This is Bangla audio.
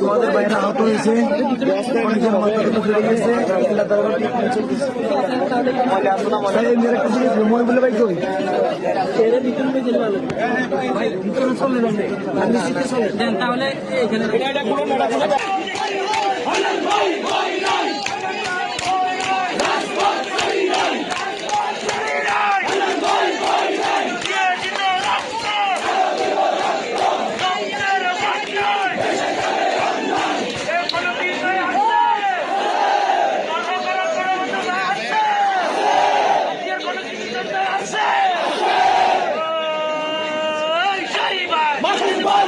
তোমাদের বাইরে আহত হয়েছে অনেকজন মাথাটা ফেলে গেছে মহিবুল্লা ভাই কই তাহলে Everybody!